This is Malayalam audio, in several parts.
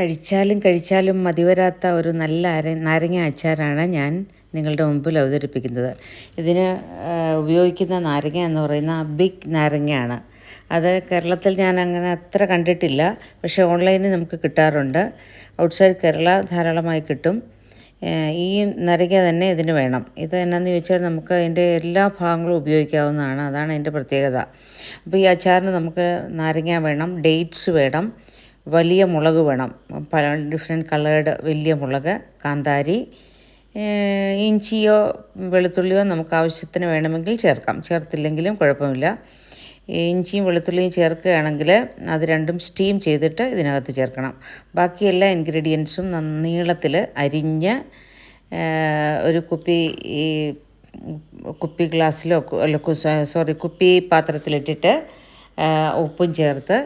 കഴിച്ചാലും കഴിച്ചാലും മതിവരാത്ത ഒരു നല്ല അര നാരങ്ങ അച്ചാറാണ് ഞാൻ നിങ്ങളുടെ മുമ്പിൽ അവതരിപ്പിക്കുന്നത്. ഇതിന് ഉപയോഗിക്കുന്ന നാരങ്ങ എന്ന് പറയുന്ന ബിഗ് നാരങ്ങയാണ്. അത് കേരളത്തിൽ ഞാൻ അങ്ങനെ അത്ര കണ്ടിട്ടില്ല. പക്ഷേ ഓൺലൈനിൽ നമുക്ക് കിട്ടാറുണ്ട്. ഔട്ട്സൈഡ് കേരള ധാരാളമായി കിട്ടും. ഈ നരക തന്നെ ഇതിന് വേണം. ഇത് എന്നാന്ന് ചോദിച്ചാൽ നമുക്ക് അതിന്റെ എല്ലാ ഭാഗങ്ങളും ഉപയോഗിക്കാവുന്നതാണ്. അതാണ് അതിന്റെ പ്രത്യേകത. അപ്പോൾ ഈ അച്ചാറിന് നമുക്ക് നാരങ്ങ വേണം ഡേറ്റ്സ് വേണം. വലിയ മുളക് വേണം. പല ഡിഫറെന്റ് കളേർഡ് വലിയ മുളക് കാന്താരി ഇഞ്ചിയോ വെളുത്തുള്ളിയോ നമുക്ക് ആവശ്യത്തിന് വേണമെങ്കിൽ ചേർക്കാം. ചേർത്തില്ലെങ്കിലും കുഴപ്പമില്ല. ഇഞ്ചിയും വെളുത്തുള്ളിയും ചേർക്കുകയാണെങ്കിൽ അത് രണ്ടും സ്റ്റീം ചെയ്തിട്ട് ഇതിനകത്ത് ചേർക്കണം. ബാക്കി എല്ലാ ഇൻഗ്രീഡിയൻസും നീളത്തിൽ അരിഞ്ഞ് ഒരു കുപ്പി ഈ കുപ്പി ഗ്ലാസ്സിലോ അല്ല സോറി കുപ്പി പാത്രത്തിലിട്ടിട്ട് ഉപ്പും ചേർത്ത്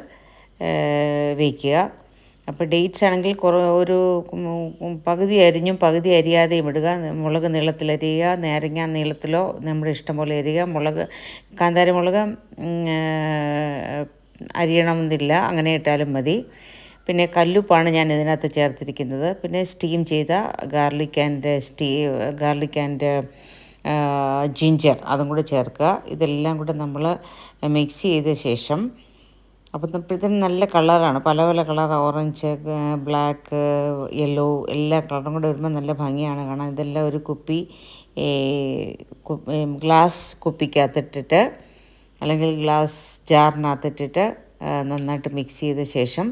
വയ്ക്കുക. അപ്പോൾ ഡേറ്റ്സ് ആണെങ്കിൽ കുറേ ഒരു പകുതി അരിഞ്ഞും പകുതി അരിയാതെയും ഇടുക. മുളക് നീളത്തിൽ നീളത്തിലരിയുക നാരങ്ങ നീളത്തിലോ നമ്മുടെ ഇഷ്ടം പോലെ അരിയുക. മുളക് കാന്താരി മുളക് അരിയണമെന്നില്ല. അങ്ങനെ ഇട്ടാലും മതി. പിന്നെ കല്ലുപ്പാണ് ഞാൻ ഇതിനകത്ത് ചേർത്തിരിക്കുന്നത്. പിന്നെ സ്റ്റീം ചെയ്ത ഗാർലിക് ആൻഡ് സ്റ്റീ ഗാർലിക് ആൻഡ് ജിഞ്ചർ അതും കൂടെ ചേർക്കുക. ഇതെല്ലാം കൂടെ നമ്മൾ മിക്സ് ചെയ്ത ശേഷം അപ്പം ഇതിന് നല്ല കളറാണ്. പല പല കളർ ഓറഞ്ച് ബ്ലാക്ക് യെല്ലോ എല്ലാ കളറും കൂടെ വരുമ്പോൾ നല്ല ഭംഗിയാണ് കാണാൻ. ഇതെല്ലാം ഒരു കുപ്പി ഗ്ലാസ് കുപ്പിക്കകത്തിട്ടിട്ട് അല്ലെങ്കിൽ ഗ്ലാസ് ജാറിനകത്തിട്ടിട്ട് നന്നായിട്ട് മിക്സ് ചെയ്ത ശേഷം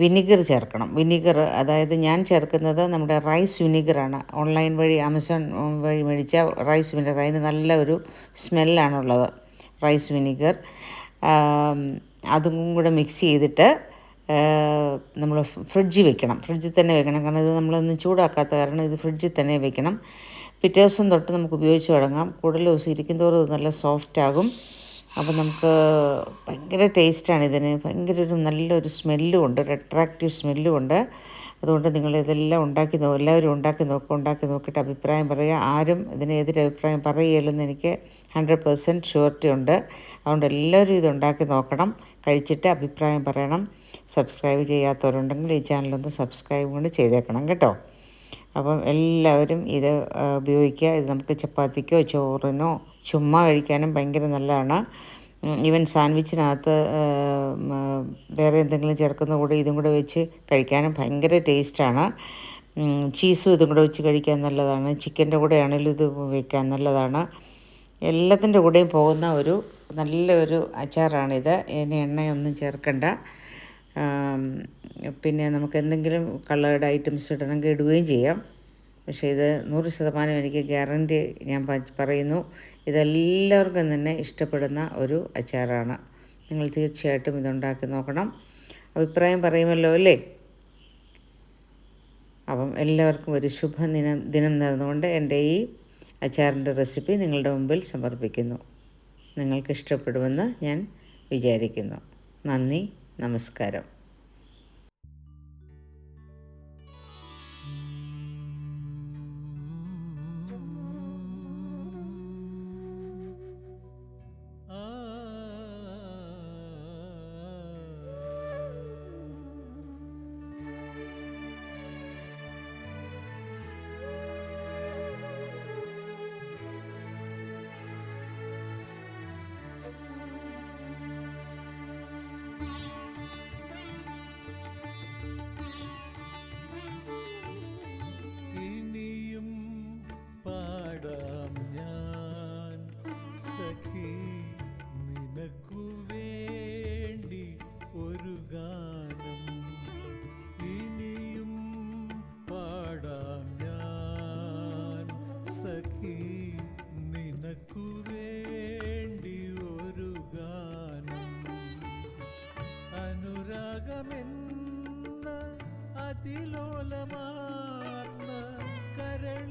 വിനിഗർ ചേർക്കണം. വിനിഗർ അതായത് ഞാൻ ചേർക്കുന്നത് നമ്മുടെ റൈസ് വിനിഗറാണ്. ഓൺലൈൻ വഴി ആമസോൺ വഴി മേടിച്ച റൈസ് വിനിഗർ. അതിന് നല്ല ഒരു സ്മെല്ലാണുള്ളത് റൈസ് വിനിഗർ. അതും കൂടെ മിക്സ് ചെയ്തിട്ട് നമ്മൾ ഫ്രിഡ്ജിൽ വെക്കണം. ഫ്രിഡ്ജിൽ തന്നെ വെക്കണം. കാരണം ഇത് നമ്മളൊന്നും ചൂടാക്കാത്ത കാരണം ഇത് ഫ്രിഡ്ജിൽ തന്നെ വെക്കണം. പിറ്റേ ദിവസം തൊട്ട് നമുക്ക് ഉപയോഗിച്ച് തുടങ്ങാം. കൂടുതൽ ദിവസം ഇരിക്കും തോറും നല്ല സോഫ്റ്റ് ആകും. അപ്പോൾ നമുക്ക് ഭയങ്കര ടേസ്റ്റാണ് ഇതിന്. ഭയങ്കര ഒരു നല്ലൊരു സ്മെല്ലും ഉണ്ട്. ഒരു അട്രാക്റ്റീവ് സ്മെല്ലും ഉണ്ട്. അതുകൊണ്ട് നിങ്ങൾ ഇതെല്ലാം ഉണ്ടാക്കി നോ എല്ലാവരും ഉണ്ടാക്കി നോക്കുക ഉണ്ടാക്കി നോക്കിയിട്ട് അഭിപ്രായം പറയുക. ആരും ഇതിനെതിരെ അഭിപ്രായം പറയുകയില്ലെന്ന് എനിക്ക് ഹൺഡ്രഡ് പേഴ്സന്റ് ഷുവർട്ടി ഉണ്ട്. അതുകൊണ്ട് എല്ലാവരും ഇത് ഉണ്ടാക്കി നോക്കണം. കഴിച്ചിട്ട് അഭിപ്രായം പറയണം. സബ്സ്ക്രൈബ് ചെയ്യാത്തവരുണ്ടെങ്കിൽ ഈ ചാനലൊന്ന് സബ്സ്ക്രൈബ് കൊണ്ട് ചെയ്തേക്കണം കേട്ടോ. അപ്പം എല്ലാവരും ഇത് ഉപയോഗിക്കുക. ഇത് നമുക്ക് ചപ്പാത്തിക്കോ ചോറിനോ ചുമ്മാ കഴിക്കാനും ഭയങ്കര നല്ലതാണ്. ഈവൻ സാൻഡ്വിച്ചിനകത്ത് വേറെ എന്തെങ്കിലും ചേർക്കുന്ന കൂടെ ഇതും കൂടെ വെച്ച് കഴിക്കാനും ഭയങ്കര ടേസ്റ്റാണ്. ചീസും ഇതും കൂടെ വെച്ച് കഴിക്കാൻ നല്ലതാണ്. ചിക്കന്റെ കൂടെ ആണെങ്കിലും ഇത് വയ്ക്കാൻ നല്ലതാണ്. എല്ലാത്തിന്റെ കൂടെയും പോകുന്ന ഒരു നല്ലൊരു അച്ചാറാണിത്. ഇതിന് എണ്ണയൊന്നും ചേർക്കണ്ട. പിന്നെ നമുക്ക് എന്തെങ്കിലും കളേർഡ് ഐറ്റംസ് ഇടണമെങ്കിൽ ഇടുകയും ചെയ്യാം. പക്ഷേ ഇത് നൂറ് ശതമാനം എനിക്ക് ഗ്യാരണ്ടി ഞാൻ പറയുന്നു. ഇതെല്ലാവർക്കും തന്നെ ഇഷ്ടപ്പെടുന്ന ഒരു അച്ചാറാണ്. നിങ്ങൾ തീർച്ചയായിട്ടും ഇതുണ്ടാക്കി നോക്കണം. അഭിപ്രായം പറയുമല്ലോ അല്ലേ? അപ്പം എല്ലാവർക്കും ഒരു ശുഭദിനം ദിനം നേർന്നുകൊണ്ട് എന്റെ ഈ അച്ചാറിന്റെ റെസിപ്പി നിങ്ങളുടെ മുമ്പിൽ സമർപ്പിക്കുന്നു. നിങ്ങൾക്ക് ഇഷ്ടപ്പെടുമെന്ന് ഞാൻ വിചാരിക്കുന്നു. നന്ദി നമസ്കാരം. സഖി നിനക്കു വേണ്ടി ഒരു ഗാനം. അനുരാഗമെന്ന അതിലോലമാർന്ന കരൾ